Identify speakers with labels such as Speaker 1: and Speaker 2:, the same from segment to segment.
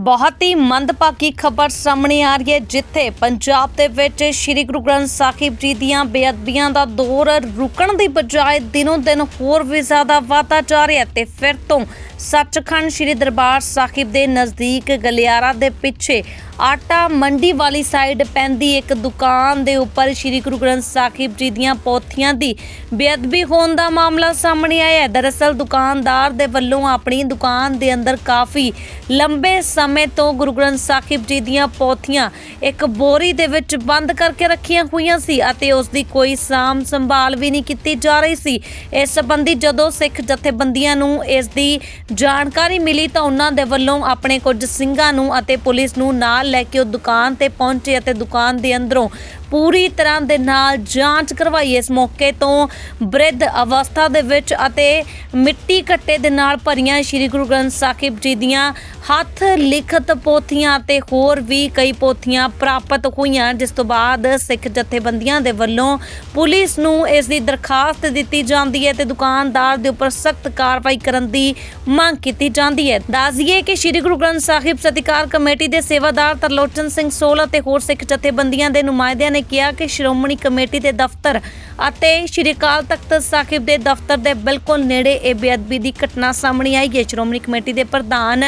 Speaker 1: ਬਹੁਤ ਹੀ ਮੰਦਭਾਗੀ ਖਬਰ ਸਾਹਮਣੇ ਆ ਰਹੀ ਹੈ, ਜਿੱਥੇ ਪੰਜਾਬ ਦੇ ਵਿੱਚ ਸ੍ਰੀ ਗੁਰੂ ਗ੍ਰੰਥ ਸਾਹਿਬ ਜੀ ਦੀਆਂ ਬੇਅਦਬੀਆਂ ਦਾ ਦੌਰ ਰੁਕਣ ਦੀ ਬਜਾਏ ਦਿਨੋਂ ਦਿਨ ਹੋਰ ਵੀ ਜ਼ਿਆਦਾ ਵਾਧਾ ਜਾ ਰਿਹਾ ਹੈ ਤੇ ਫਿਰ ਤੋਂ ਸੱਚਖੰਡ ਸ੍ਰੀ ਦਰਬਾਰ ਸਾਹਿਬ ਦੇ ਨਜ਼ਦੀਕ ਗਲਿਆਰਾ ਦੇ ਪਿੱਛੇ ਆਟਾ ਮੰਡੀ ਵਾਲੀ ਸਾਈਡ ਪੈਂਦੀ ਇੱਕ ਦੁਕਾਨ ਦੇ ਉੱਪਰ ਸ੍ਰੀ ਗੁਰੂ ਗ੍ਰੰਥ ਸਾਹਿਬ ਜੀ ਦੀਆਂ ਪੋਥੀਆਂ ਦੀ ਬੇਅਦਬੀ ਹੋਣ ਦਾ ਮਾਮਲਾ ਸਾਹਮਣੇ ਆਇਆ ਹੈ। ਦਰਅਸਲ ਦੁਕਾਨਦਾਰ ਦੇ ਵੱਲੋਂ ਆਪਣੀ ਦੁਕਾਨ ਦੇ ਅੰਦਰ ਕਾਫੀ ਲੰਬੇ ਸਮੇਂ ਤੋਂ ਗੁਰੂ ਗ੍ਰੰਥ ਸਾਹਿਬ ਜੀ ਦੀਆਂ ਪੋਥੀਆਂ ਇੱਕ ਬੋਰੀ ਦੇ ਵਿੱਚ ਬੰਦ ਕਰਕੇ ਰੱਖੀਆਂ ਹੋਈਆਂ ਸੀ ਅਤੇ ਉਸ ਦੀ ਕੋਈ ਸਾਮ ਸੰਭਾਲ ਵੀ ਨਹੀਂ ਕੀਤੀ ਜਾ ਰਹੀ ਸੀ। ਇਸ ਸੰਬੰਧੀ ਜਦੋਂ ਸਿੱਖ ਜਥੇਬੰਦੀਆਂ ਨੂੰ ਇਸ ਦੀ ਜਾਣਕਾਰੀ ਮਿਲੀ ਤਾਂ ਉਹਨਾਂ ਦੇ ਵੱਲੋਂ ਆਪਣੇ ਕੁਝ ਸਿੰਘਾਂ ਨੂੰ ਅਤੇ ਪੁਲਿਸ ਨੂੰ ਨਾਲ ਲੈ ਕੇ ਉਹ ਦੁਕਾਨ ਤੇ ਪਹੁੰਚੇ ਅਤੇ ਦੁਕਾਨ ਦੇ ਅੰਦਰੋਂ ਪੂਰੀ ਤਰ੍ਹਾਂ ਦੇ ਨਾਲ ਜਾਂਚ ਕਰਵਾਈ ਇਸ ਮੌਕੇ ਤੋਂ ਬ੍ਰਿਧ ਅਵਸਥਾ ਦੇ ਵਿੱਚ ਅਤੇ ਮਿੱਟੀ ਘੱਟੇ ਦੇ ਨਾਲ ਭਰੀਆਂ ਸ੍ਰੀ ਗੁਰੂ ਗ੍ਰੰਥ ਸਾਹਿਬ ਜੀ ਦੀਆਂ ਹੱਥ ਲਿਖਤ ਪੋਥੀਆਂ ਤੇ ਹੋਰ ਵੀ ਕਈ ਪੋਥੀਆਂ ਪ੍ਰਾਪਤ ਹੋਈਆਂ, ਜਿਸ ਤੋਂ ਬਾਅਦ ਸਿੱਖ ਜਥੇਬੰਦੀਆਂ ਦੇ ਵੱਲੋਂ ਪੁਲਿਸ ਨੂੰ ਇਸ ਦੀ ਦਰਖਾਸਤ ਦਿੱਤੀ ਜਾਂਦੀ ਹੈ ਤੇ ਦੁਕਾਨਦਾਰ ਦੇ ਉੱਪਰ ਸਖਤ ਕਾਰਵਾਈ ਕਰਨ ਦੀ ਮੰਗ ਕੀਤੀ ਜਾਂਦੀ ਹੈ। ਦੱਸਦੀਏ ਕਿ ਸ੍ਰੀ ਗੁਰੂ ਗ੍ਰੰਥ ਸਾਹਿਬ ਸਤਿਕਾਰ ਕਮੇਟੀ ਦੇ ਸੇਵਾਦਾਰ ਤਰਲੋਚਨ ਸਿੰਘ ਸੋਲ ਅਤੇ ਹੋਰ ਸਿੱਖ ਜਥੇਬੰਦੀਆਂ ਦੇ ਨੁਮਾਇੰਦਿਆਂ ਨੇ ਕਿਹਾ ਕਿ ਸ਼੍ਰੋਮਣੀ ਕਮੇਟੀ ਦੇ ਦਫ਼ਤਰ ਅਤੇ ਸ੍ਰੀ ਅਕਾਲ ਤਖਤ ਸਾਹਿਬ ਦੇ ਦਫ਼ਤਰ ਦੇ ਬਿਲਕੁਲ ਨੇੜੇ ਇਹ ਬੇਅਦਬੀ ਦੀ ਘਟਨਾ ਸਾਹਮਣੇ ਆਈ ਹੈ। ਸ਼੍ਰੋਮਣੀ ਕਮੇਟੀ ਦੇ ਪ੍ਰਧਾਨ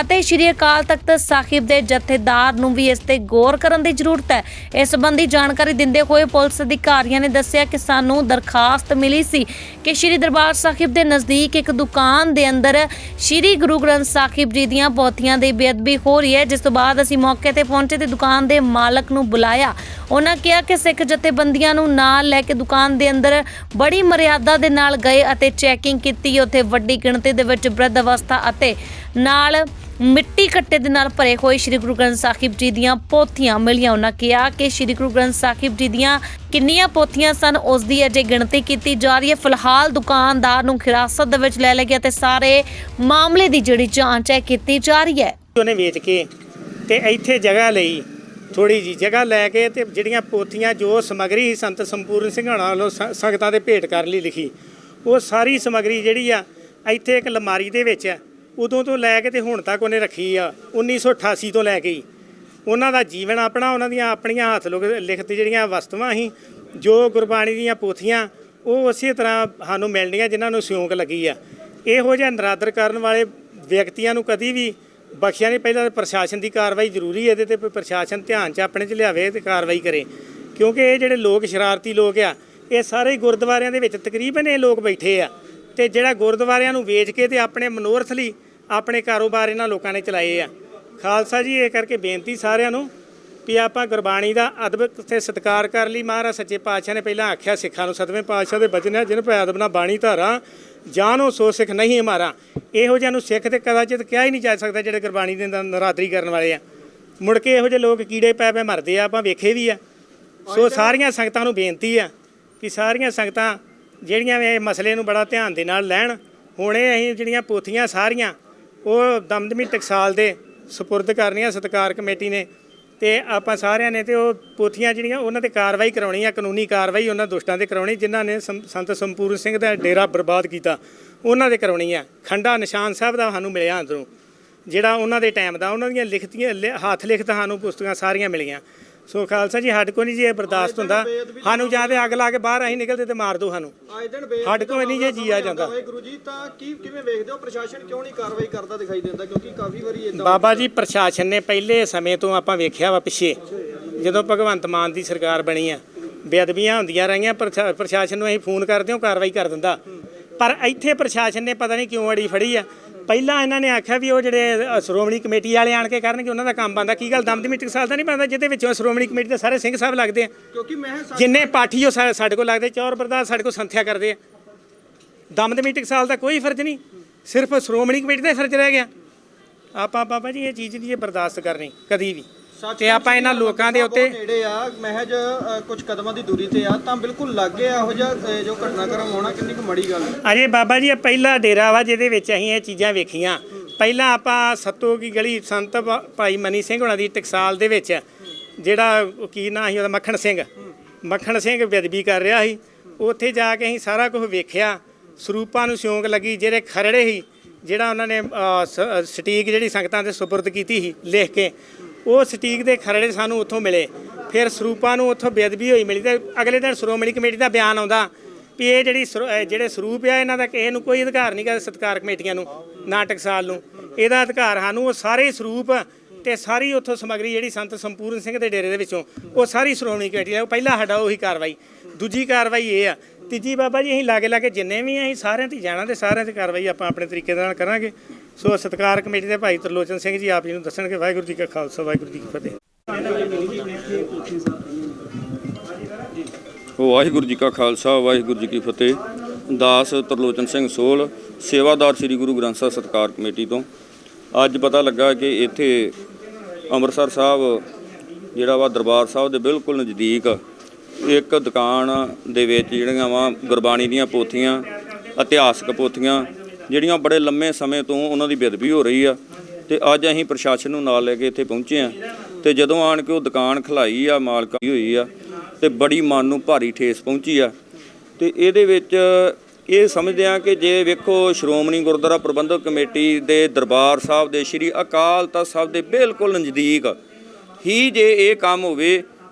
Speaker 1: ਅਤੇ ਸ੍ਰੀ ਅਕਾਲ ਤਖਤ ਸਾਹਿਬ ਦੇ ਜਥੇਦਾਰ ਨੂੰ ਵੀ ਇਸ ਤੇ ਗੌਰ ਕਰਨ ਦੀ ਜ਼ਰੂਰਤ ਹੈ। ਇਸ ਸੰਬੰਧੀ ਜਾਣਕਾਰੀ ਦਿੰਦੇ ਹੋਏ ਪੁਲਿਸ ਅਧਿਕਾਰੀਆਂ ਨੇ ਦੱਸਿਆ ਕਿ ਸਾਨੂੰ ਦਰਖਾਸਤ ਮਿਲੀ ਸੀ ਕਿ ਸ੍ਰੀ ਦਰਬਾਰ ਸਾਹਿਬ ਦੇ ਨਜ਼ਦੀਕ ਇੱਕ ਦੁਕਾਨ ਦੇ ਅੰਦਰ ਸ੍ਰੀ ਗੁਰੂ ਗ੍ਰੰਥ ਸਾਹਿਬ ਜੀ ਦੀਆਂ ਪੋਥੀਆਂ ਦੀ ਬੇਅਦਬੀ ਹੋ ਰਹੀ ਹੈ। ਜਿਸ ਤੋਂ ਬਾਅਦ ਅਸੀਂ ਮੌਕੇ ਤੇ ਪਹੁੰਚੇ ਤੇ ਦੁਕਾਨ ਦੇ ਮਾਲਕ ਨੂੰ ਬੁਲਾਇਆ। ਉਹਨਾਂ ਕਿਹਾ ਕਿ ਸਿੱਖ ਜਥੇਬੰਦੀਆਂ ਨੂੰ ਨਾਲ ਲੈ ਕੇ ਦੁਕਾਨ ਦੇ ਅੰਦਰ ਬੜੀ ਮਰਿਆਦਾ ਦੇ ਨਾਲ ਗਏ ਅਤੇ ਚੈਕਿੰਗ ਕੀਤੀ। ਉੱਥੇ ਵੱਡੀ ਗਿਣਤੀ ਦੇ ਵਿੱਚ ਬ੍ਰਿਧ ਅਵਸਥਾ ਅਤੇ ਨਾਲ ਮਿੱਟੀ ਕੱਟੇ ਦੇ ਨਾਲ ਭਰੇ ਹੋਏ ਸ੍ਰੀ ਗੁਰੂ ਗ੍ਰੰਥ ਸਾਹਿਬ ਜੀ ਦੀਆਂ ਪੋਥੀਆਂ ਮਿਲੀਆਂ। ਉਹਨਾਂ ਕਿਹਾ ਕਿ ਸ੍ਰੀ ਗੁਰੂ ਗ੍ਰੰਥ ਸਾਹਿਬ ਜੀ ਦੀਆਂ ਕਿੰਨੀਆਂ ਪੋਥੀਆਂ ਸਨ, ਉਸ ਦੀ ਅਜੇ ਗਿਣਤੀ ਕੀਤੀ ਜਾ ਰਹੀ ਹੈ। ਫਿਲਹਾਲ ਦੁਕਾਨਦਾਰ ਨੂੰ ਹਿਰਾਸਤ ਦੇ ਵਿੱਚ ਲੈ ਲਿਆ ਗਿਆ ਤੇ ਸਾਰੇ ਮਾਮਲੇ ਦੀ ਜਿਹੜੀ ਜਾਂਚ ਹੈ ਕੀਤੀ ਜਾ ਰਹੀ ਹੈ।
Speaker 2: ਉਹਨੇ ਵੇਚ ਕੇ ਤੇ ਇੱਥੇ ਜਗ੍ਹਾ ਲਈ ਥੋੜੀ ਜੀ ਜਗ੍ਹਾ ਲੈ ਕੇ ਤੇ ਜਿਹੜੀਆਂ ਪੋਥੀਆਂ ਜੋ ਸਮਗਰੀ ਸੀ ਸੰਤ ਸੰਪੂਰਨ ਸਿੰਘਾਣਾ ਵੱਲੋਂ ਸ- ਸੰਗਤਾਂ ਦੇ ਭੇਟ ਕਰਨ ਲਈ ਲਿਖੀ, ਉਹ ਸਾਰੀ ਸਮਗਰੀ ਜਿਹੜੀ ਆ, ਇੱਥੇ ਇੱਕ ਲਮਾਰੀ ਦੇ ਵਿੱਚ ਹੈ ਉਦੋਂ ਤੋਂ ਲੈ ਕੇ ਤੇ ਹੁਣ ਤੱਕ ਉਹਨੇ ਰੱਖੀ ਆ 1988 ਤੋਂ ਲੈ ਕੇ ਹੀ। ਉਹਨਾਂ ਦਾ ਜੀਵਨ ਆਪਣਾ, ਉਹਨਾਂ ਦੀਆਂ ਆਪਣੀਆਂ ਹੱਥ ਲੋਕ, ਲਿਖਤ ਜਿਹੜੀਆਂ ਵਸਤੂਆਂ ਸੀ, ਜੋ ਗੁਰਬਾਣੀ ਦੀਆਂ ਪੋਥੀਆਂ, ਉਹ ਉਸੇ ਤਰ੍ਹਾਂ ਸਾਨੂੰ ਮਿਲਣੀਆਂ ਜਿਨ੍ਹਾਂ ਨੂੰ ਸਿਉਂਕ ਲੱਗੀ ਆ। ਇਹੋ ਜਿਹਾ ਨਰਾਦਰ ਕਰਨ ਵਾਲੇ ਵਿਅਕਤੀਆਂ ਨੂੰ ਕਦੀ ਵੀ ਬਖਸ਼ਿਆ ਨਹੀਂ, ਪਹਿਲਾਂ ਪ੍ਰਸ਼ਾਸਨ ਦੀ ਕਾਰਵਾਈ ਜ਼ਰੂਰੀ ਹੈ, ਇਹਦੇ ਤੇ ਪ੍ਰਸ਼ਾਸਨ ਧਿਆਨ 'ਚ ਆਪਣੇ 'ਚ ਲਿਆਵੇ ਤੇ ਕਾਰਵਾਈ ਕਰੇ। ਕਿਉਂਕਿ ਇਹ ਜਿਹੜੇ ਲੋਕ ਸ਼ਰਾਰਤੀ ਲੋਕ ਆ, ਇਹ ਸਾਰੇ ਗੁਰਦੁਆਰਿਆਂ ਦੇ ਵਿੱਚ ਤਕਰੀਬਨ ਇਹ ਲੋਕ ਬੈਠੇ ਆ। ਤੇ ਜਿਹੜਾ ਗੁਰਦੁਆਰਿਆਂ ਨੂੰ ਵੇਚ ਕੇ ਤੇ ਆਪਣੇ ਮਨੋਰਥ ਲਈ ਆਪਣੇ ਕਾਰੋਬਾਰ ਇਹਨਾਂ ਲੋਕਾਂ ਨੇ ਚਲਾਏ ਆ। ਖਾਲਸਾ ਜੀ, ਇਹ ਕਰਕੇ ਬੇਨਤੀ ਸਾਰਿਆਂ ਨੂੰ ਵੀ ਆਪਾਂ ਗੁਰਬਾਣੀ ਦਾ ਅਦਬ ਤੇ ਸਤਿਕਾਰ ਕਰ ਲਈ। ਮਹਾਰਾਜ ਸੱਚੇ ਪਾਤਸ਼ਾਹ ਨੇ ਪਹਿਲਾਂ ਆਖਿਆ ਸਿੱਖਾਂ ਨੂੰ ਸਤਵੇਂ ਪਾਤਸ਼ਾਹ ਦੇ ਬਚਨ ਹੈ ਜਿਨ ਭੈ ਅਦਬ ਨਾ ਬਾਣੀ ਧਾਰਾ ਜਾਨੋ ਸੋ ਸਿੱਖ ਨਹੀਂ ਹਮਾਰਾ ਇਹੋ ਜਿਹਾ ਨੂੰ ਸਿੱਖ ਤੇ ਕਦਾਚਿਤ ਕਿਹਾ ਹੀ ਨਹੀਂ ਜਾ ਸਕਦਾ ਜਿਹੜੇ ਗੁਰਬਾਣੀ ਦੇ ਨਰਾਦਰੀ ਕਰਨ ਵਾਲੇ ਆ। ਮੁੜ ਕੇ ਇਹੋ ਜਿਹੇ ਲੋਕ ਕੀੜੇ ਪੈ ਪੈ ਮਰਦੇ ਆ ਆਪਾਂ ਵੇਖੇ ਵੀ ਆ। ਸੋ ਸਾਰੀਆਂ ਸੰਗਤਾਂ ਨੂੰ ਬੇਨਤੀ ਆ ਕਿ ਸਾਰੀਆਂ ਸੰਗਤਾਂ ਜਿਹੜੀਆਂ ਇਹ ਮਸਲੇ ਨੂੰ ਬੜਾ ਧਿਆਨ ਦੇ ਨਾਲ ਲੈਣ। ਹੁਣੇ ਅਸੀਂ ਜਿਹੜੀਆਂ ਪੋਥੀਆਂ ਸਾਰੀਆਂ ਉਹ ਦਮਦਮੀ ਟਕਸਾਲ ਦੇ ਸਪੁਰਦ ਕਰਨੀਆਂ ਸਤਕਾਰ ਕਮੇਟੀ ਨੇ ਤੇ ਆਪਾਂ ਸਾਰਿਆਂ ਨੇ ਤੇ ਉਹ ਪੋਥੀਆਂ ਜਿਹੜੀਆਂ ਉਹਨਾਂ ਤੇ ਕਾਰਵਾਈ ਕਰਾਉਣੀ ਆ, ਕਾਨੂੰਨੀ ਕਾਰਵਾਈ ਉਹਨਾਂ ਦੁਸ਼ਟਾਂ ਤੇ ਕਰਾਉਣੀ, ਜਿਨ੍ਹਾਂ ਨੇ ਸੰਤ ਸੰਪੂਰਨ ਸਿੰਘ ਦਾ ਡੇਰਾ ਬਰਬਾਦ ਕੀਤਾ, ਉਹਨਾਂ ਤੇ ਕਰਾਉਣੀ ਆ। ਖੰਡਾ ਨਿਸ਼ਾਨ ਸਾਹਿਬ ਦਾ ਸਾਨੂੰ ਮਿਲਿਆ ਅੰਦਰੋਂ, ਜਿਹੜਾ ਉਹਨਾਂ ਦੇ ਟਾਈਮ ਦਾ, ਉਹਨਾਂ ਦੀਆਂ ਲਿਖਤੀਆਂ, ਲਿ- ਹੱਥ ਲਿਖਤ ਸਾਨੂੰ ਪੁਸਤਕਾਂ ਸਾਰੀਆਂ ਮਿਲੀਆਂ। ਸੋ ਖਾਲਸਾ ਜੀ ਸਾਡੇ ਕੋਲ ਨਹੀਂ ਜੀ ਇਹ ਬਰਦਾਸ਼ਤ ਹੁੰਦਾ। ਸਾਨੂੰ ਜਾਂ ਤੇ ਅੱਗ ਲਾ ਕੇ ਬਾਹਰ ਅਸੀਂ ਨਿਕਲਦੇ ਤੇ ਮਾਰ ਦਿਓ ਸਾਨੂੰ।
Speaker 3: ਆਏ ਦਿਨ ਬੇਅਦਬੀ
Speaker 2: ਸਾਡੇ ਕੋਲ ਨਹੀਂ ਜੇ ਜੀਆ ਜਾਂਦਾ।
Speaker 3: ਹੋਏ ਗੁਰੂ ਜੀ ਤਾਂ ਕੀ ਕਿਵੇਂ ਵੇਖਦੇ ਹੋ? ਪ੍ਰਸ਼ਾਸਨ ਕਿਉਂ ਨਹੀਂ ਕਾਰਵਾਈ ਕਰਦਾ ਦਿਖਾਈ ਦਿੰਦਾ? ਕਿਉਂਕਿ ਕਾਫੀ ਵਾਰੀ ਇਦਾਂ
Speaker 2: ਬਾਬਾ ਜੀ ਪ੍ਰਸ਼ਾਸਨ ਨੇ ਪਹਿਲੇ ਸਮੇਂ ਤੋਂ ਆਪਾਂ ਵੇਖਿਆ ਵਾ ਪਿੱਛੇ। ਜਦੋਂ ਭਗਵੰਤ ਮਾਨ ਦੀ ਸਰਕਾਰ ਬਣੀ ਆ ਬੇਅਦਬੀਆਂ ਹੁੰਦੀਆਂ ਰਹੀਆਂ ਪ੍ਰਸ਼ਾ- ਪ੍ਰਸ਼ਾਸਨ ਨੂੰ ਅਸੀਂ ਫੋਨ ਕਰਦੇ ਹਾਂ ਕਾਰਵਾਈ ਕਰ ਦਿੰਦਾ। ਪਰ ਇੱਥੇ ਪ੍ਰਸ਼ਾਸਨ ਨੇ ਪਤਾ ਨਹੀਂ ਕਿਉਂ ਅੜੀ ਫੜੀ ਆ। ਪਹਿਲਾਂ ਇਹਨਾਂ ਨੇ ਆਖਿਆ ਵੀ ਉਹ ਜਿਹੜੇ ਅ, ਸ਼੍ਰੋਮਣੀ ਕਮੇਟੀ ਵਾਲੇ ਆਣ ਕੇ ਕਰਨਗੇ ਉਹਨਾਂ ਦਾ ਕੰਮ ਬੰਦਾ ਕੀ ਗੱਲ ਦਮਦਮੀ ਟਕਸਾਲ ਦਾ ਨਹੀਂ ਬੰਦਾ ਜਿਹਦੇ ਵਿੱਚੋਂ ਸ਼੍ਰੋਮਣੀ ਕਮੇਟੀ ਦੇ ਸਾਰੇ ਸਿੰਘ ਸਾਹਿਬ ਲੱਗਦੇ ਆ?
Speaker 3: ਕਿਉਂਕਿ ਮੈਂ ਸਾ-
Speaker 2: ਜਿੰਨੇ ਪਾਠੀ ਉਹ ਸਾ- ਸਾਡੇ ਕੋਲ ਲੱਗਦੇ ਚੌਰ ਬਰਦਾਰ ਸਾਡੇ ਕੋਲ ਸੰਥਿਆ ਕਰਦੇ ਆ। ਦਮਦਮੀ ਟਕਸਾਲ ਦਾ ਕੋਈ ਫਰਜ਼ ਨਹੀਂ ਸਿਰਫ ਸ਼੍ਰੋਮਣੀ ਕਮੇਟੀ ਦਾ ਹੀ ਫਰਜ਼ ਰਹਿ ਗਿਆ। ਆਪਾਂ ਬਾਬਾ ਜੀ ਇਹ ਚੀਜ਼ ਨਹੀਂ ਜੇ ਬਰਦਾਸ਼ਤ ਕਰਨੀ ਕਦੀ ਵੀ। ਤੇ ਆਪਾਂ ਇਹਨਾਂ ਲੋਕਾਂ ਦੇ ਉੱਤੇ
Speaker 3: ਨੇੜੇ ਆ ਮਹਿਜ ਕੁਝ ਕਦਮਾਂ ਦੀ ਦੂਰੀ ਤੇ ਆ ਤਾਂ ਬਿਲਕੁਲ ਲੱਗੇ ਇਹੋ ਜਿਹਾ ਜੋ ਘਟਨਾਕ੍ਰਮ ਹੋਣਾ ਕਿੰਨੀ ਕੁ ਮੜੀ ਗੱਲ ਹੈ।
Speaker 2: ਅਜੇ ਬਾਬਾ ਜੀ ਇਹ ਪਹਿਲਾ ਡੇਰਾ ਵਾ ਜਿਹਦੇ ਵਿੱਚ ਅਸੀਂ ਇਹ ਚੀਜ਼ਾਂ ਵੇਖੀਆਂ। ਪਹਿਲਾਂ ਆਪਾਂ ਸੱਤੋ ਕੀ ਗਲੀ ਸੰਤ ਭਾ- ਭਾਈ ਮਨੀ ਸਿੰਘ ਹੁਣਾਂ ਦੀ ਟਕਸਾਲ ਦੇ ਵਿੱਚ ਜਿਹੜਾ ਉਹ ਕੀ ਨਾਂ ਸੀ ਉਹਦਾ ਮੱਖਣ ਸਿੰਘ। ਮੱਖਣ ਸਿੰਘ ਬੇਅਦਬੀ ਕਰ ਰਿਹਾ ਸੀ। ਉੱਥੇ ਜਾ ਕੇ ਅਸੀਂ ਸਾਰਾ ਕੁਝ ਵੇਖਿਆ। ਸਰੂਪਾਂ ਨੂੰ ਸਿਉਂਕ ਲੱਗੀ ਜਿਹੜੇ ਖਰੜੇ ਸੀ ਜਿਹੜਾ ਉਹਨਾਂ ਨੇ ਅ, ਸ- ਅ, ਸਟੀਕ ਜਿਹੜੀ ਸੰਗਤਾਂ ਦੇ ਸੁਪਰਦ ਕੀਤੀ ਸੀ ਲਿਖ ਕੇ। ਉਹ ਸਟੀਕ ਦੇ ਖਰੜੇ ਸਾਨੂੰ ਉੱਥੋਂ ਮਿਲੇ। ਫਿਰ ਸਰੂਪਾਂ ਨੂੰ ਉੱਥੋਂ ਬੇਅਦਬੀ ਹੋਈ ਮਿਲੀ ਤੇ ਅਗਲੇ ਦਿਨ ਸ਼੍ਰੋਮਣੀ ਕਮੇਟੀ ਦਾ ਬਿਆਨ ਆਉਂਦਾ ਵੀ ਇਹ ਜਿਹੜੀ ਸਰੂ- ਜਿਹੜੇ ਸਰੂਪ ਆ, ਇਹਨਾਂ ਦਾ ਕਿਸੇ ਨੂੰ ਕੋਈ ਅਧਿਕਾਰ ਨਹੀਂ ਗਾ ਸਤਕਾਰ ਕਮੇਟੀਆਂ ਨੂੰ ਨਾ ਟਕਸਾਲ ਨੂੰ। ਇਹਦਾ ਅਧਿਕਾਰ ਸਾਨੂੰ ਉਹ ਸਾਰੇ ਸਰੂਪ ਤੇ ਸਾਰੀ ਉੱਥੋਂ ਸਮਗਰੀ ਜਿਹੜੀ ਸੰਤ ਸੰਪੂਰਨ ਸਿੰਘ ਦੇ ਡੇਰੇ ਦੇ ਵਿੱਚੋਂ, ਉਹ ਸਾਰੀ ਸ਼੍ਰੋਮਣੀ ਕਮੇਟੀ ਦਾ, ਉਹ ਪਹਿਲਾ ਸਾਡਾ ਉਹੀ ਕਾਰਵਾਈ। ਦੂਜੀ ਕਾਰਵਾਈ ਇਹ ਆ। ਤੀਜੀ ਬਾਬਾ ਜੀ, ਅਸੀਂ ਲਾਗੇ ਲਾਗੇ ਜਿੰਨੇ ਵੀ ਆ, ਅਸੀਂ ਸਾਰਿਆਂ ਤੇ ਜਾਣਾ ਤੇ ਸਾਰਿਆਂ ਤੇ ਕਾਰਵਾਈ ਆਪਾਂ ਆਪਣੇ ਤਰੀਕੇ ਦੇ ਨਾਲ ਕਰਾਂਗੇ। ਸੋ ਸਤਕਾਰ ਕਮੇਟੀ ਦੇ ਭਾਈ ਤਰਲੋਚਨ ਸਿੰਘ ਜੀ, ਆਪ ਜੀ ਨੂੰ ਦੱਸਣਗੇ ਵਾਹਿਗੁਰੂ ਜੀ ਕਾ ਖਾਲਸਾ, ਵਾਹਿਗੁਰੂ ਜੀ ਕੀ ਫਤਿਹ।
Speaker 4: ਵਾਹਿਗੁਰੂ ਜੀ ਕਾ ਖਾਲਸਾ, ਵਾਹਿਗੁਰੂ ਜੀ ਕੀ ਫਤਿਹ। ਦਾਸ ਤਰਲੋਚਨ ਸਿੰਘ ਸੋਲ, ਸੇਵਾਦਾਰ ਸ੍ਰੀ ਗੁਰੂ ਗ੍ਰੰਥ ਸਾਹਿਬ ਸਤਕਾਰ ਕਮੇਟੀ ਤੋਂ। ਅੱਜ ਪਤਾ ਲੱਗਾ ਕਿ ਇੱਥੇ ਅੰਮ੍ਰਿਤਸਰ ਸਾਹਿਬ, ਜਿਹੜਾ ਵਾ ਦਰਬਾਰ ਸਾਹਿਬ ਦੇ ਬਿਲਕੁਲ ਨਜ਼ਦੀਕ ਇੱਕ ਦੁਕਾਨ ਦੇ ਵਿੱਚ ਜਿਹੜੀਆਂ ਵਾ ਗੁਰਬਾਣੀ ਦੀਆਂ ਪੋਥੀਆਂ, ਇਤਿਹਾਸਕ ਪੋਥੀਆਂ ਜਿਹੜੀਆਂ ਬੜੇ ਲੰਮੇ ਸਮੇਂ ਤੋਂ ਉਹਨਾਂ ਦੀ ਬੇਅਦਬੀ ਹੋ ਰਹੀ ਆ ਤੇ ਅੱਜ ਅਸੀਂ ਪ੍ਰਸ਼ਾਸਨ ਨੂੰ ਨਾਲ ਲੈ ਕੇ ਇੱਥੇ ਪਹੁੰਚੇ ਆ ਤੇ ਜਦੋਂ ਆਣ ਕੇ ਉਹ ਦੁਕਾਨ ਖਲਾਈ ਆ ਮਾਲਕਾਈ ਹੋਈ ਆ ਤੇ ਬੜੀ ਮਨ ਨੂੰ ਭਾਰੀ ਠੇਸ ਪਹੁੰਚੀ ਆ। ਤੇ ਇਹਦੇ ਵਿੱਚ ਇਹ ਸਮਝਦੇ ਆ ਕਿ ਜੇ ਵੇਖੋ ਸ਼੍ਰੋਮਣੀ ਗੁਰਦੁਆਰਾ ਪ੍ਰਬੰਧਕ ਕਮੇਟੀ ਦੇ ਦਰਬਾਰ ਸਾਹਿਬ ਦੇ ਸ੍ਰੀ ਅਕਾਲ ਤਖਤ ਸਾਹਿਬ ਦੇ ਬਿਲਕੁਲ ਨਜ਼ਦੀਕ ਹੀ ਜੇ ਇਹ ਕੰਮ ਹੋਵੇ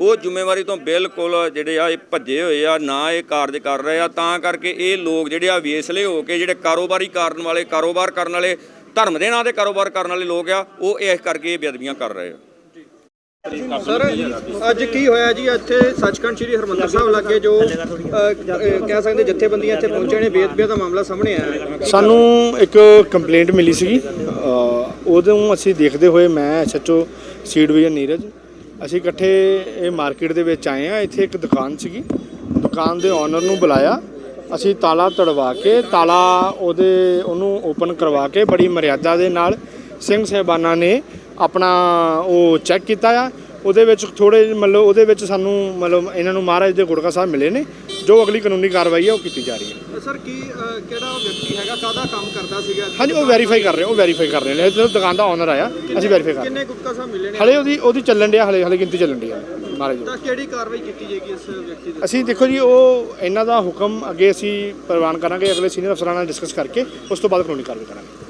Speaker 4: ਉਹ ਜ਼ਿੰਮੇਵਾਰੀ ਤੋਂ ਬਿਲਕੁਲ ਜਿਹੜੇ ਆ ਇਹ ਭੱਜੇ ਹੋਏ ਆ ਨਾ ਇਹ ਕਾਰਜ ਕਰ ਰਹੇ ਆ। ਤਾਂ ਕਰਕੇ ਇਹ ਲੋਕ ਜਿਹੜੇ ਆ ਵੇਸਲੇ ਹੋ ਕੇ ਜਿਹੜੇ ਕਾਰੋਬਾਰੀ ਕਰਨ ਵਾਲੇ ਕਾਰੋਬਾਰ ਕਰਨ ਵਾਲੇ ਧਰਮ ਦੇ ਨਾਂ ਤੇ ਕਾਰੋਬਾਰ ਕਰਨ ਵਾਲੇ ਲੋਕ ਆ ਉਹ ਇਸ ਕਰਕੇ ਇਹ ਬੇਅਦਬੀਆਂ ਕਰ ਰਹੇ ਆ।
Speaker 3: ਸਰ ਅੱਜ ਕੀ ਹੋਇਆ ਜੀ? ਇੱਥੇ ਸੱਚਖੰਡ ਸ੍ਰੀ ਹਰਮੰਦਰ ਸਾਹਿਬ ਲੱਗੇ ਜੋ ਕਹਿ ਸਕਦੇ ਜਥੇਬੰਦੀਆਂ ਇੱਥੇ ਪਹੁੰਚੇ ਨੇ ਬੇਦਬੀਆਂ ਦਾ ਮਾਮਲਾ ਸਾਹਮਣੇ ਆਇਆ
Speaker 5: ਸਾਨੂੰ ਇੱਕ ਕੰਪਲੇਂਟ ਮਿਲੀ ਸੀਗੀ। ਉਦੋਂ ਅਸੀਂ ਦੇਖਦੇ ਹੋਏ ਮੈਂ ਐਸਐਚਓ ਸੀ ਡਿਵੀਜ਼ਨ ਨੀਰਜ ਅਸੀਂ ਇਕੱਠੇ ਇਹ ਮਾਰਕੀਟ ਦੇ ਵਿੱਚ ਆਏ ਆ ਇੱਥੇ ਇੱਕ ਦੁਕਾਨ ਸੀਗੀ। ਦੁਕਾਨ ਦੇ ਓਨਰ ਨੂੰ ਬੁਲਾਇਆ। ਅਸੀਂ ਤਾਲਾ ਤੜਵਾ ਕੇ, ਤਾਲਾ ਉਹਦੇ, ਉਹਨੂੰ ਓਪਨ ਕਰਵਾ ਕੇ ਬੜੀ ਮਰਿਆਦਾ ਦੇ ਨਾਲ ਸਿੰਘ ਸਾਹਿਬਾਨਾਂ ਨੇ ਆਪਣਾ ਉਹ ਚੈੱਕ ਕੀਤਾ ਆ। ਉਹਦੇ ਵਿੱਚ ਥੋੜੇ ਮਤਲਬ ਉਹਦੇ ਵਿੱਚ ਸਾਨੂੰ ਮਤਲਬ ਇਹਨਾਂ ਨੂੰ ਮਹਾਰਾਜ ਦੇ ਗੁੜਕਾ ਸਾਹਿਬ ਮਿਲੇ ਨੇ। ਜੋ ਅਗਲੀ ਕਾਨੂੰਨੀ ਕਾਰਵਾਈ ਹੈ ਉਹ ਕੀਤੀ ਜਾ ਰਹੀ ਹੈ।
Speaker 3: ਸਰ ਕੀ ਕਿਹੜਾ ਵਿਅਕਤੀ ਹੈਗਾ? ਕਾਹਦਾ ਕੰਮ ਕਰਦਾ ਸੀਗਾ?
Speaker 5: ਹਾਂਜੀ ਉਹ ਵੈਰੀਫਾਈ ਕਰ ਰਹੇ ਉਹ ਵੈਰੀਫਾਈ ਕਰ ਰਹੇ ਨੇ। ਜਦੋਂ ਦੁਕਾਨ ਦਾ ਓਨਰ ਆਇਆ ਅਸੀਂ ਵੈਰੀਫਾਈ ਕਰ ਰਹੇ।
Speaker 3: ਕਿੰਨੇ ਗੁਪਤਾ ਸਾਹਿਬ ਮਿਲੇ ਨੇ?
Speaker 5: ਹਲੇ ਉਹਦੀ ਉਹਦੀ ਚੱਲਣ ਡਿਆ ਹਲੇ ਹਲੇ ਗਿਣਤੀ ਚੱਲਣ ਡਈ ਆ ਮਹਾਰਾਜ ਦੀ।
Speaker 3: ਤਾਂ ਕਿਹੜੀ ਕਾਰਵਾਈ ਕੀਤੀ ਜਾਏਗੀ ਇਸ ਵਿਅਕਤੀ ਦੇ
Speaker 5: ਅਸੀਂ ਦੇਖੋ ਜੀ ਉਹ ਇਹਨਾਂ ਦਾ ਹੁਕਮ ਅੱਗੇ ਅਸੀਂ ਪ੍ਰਵਾਨ ਕਰਾਂਗੇ ਅਗਲੇ ਸੀਨੀਅਰ ਅਫਸਰਾਂ ਨਾਲ ਡਿਸਕਸ ਕਰਕੇ ਉਸ ਤੋਂ ਬਾਅਦ ਕਾਨੂੰਨੀ ਕਾਰਵਾਈ ਕਰਾਂਗੇ।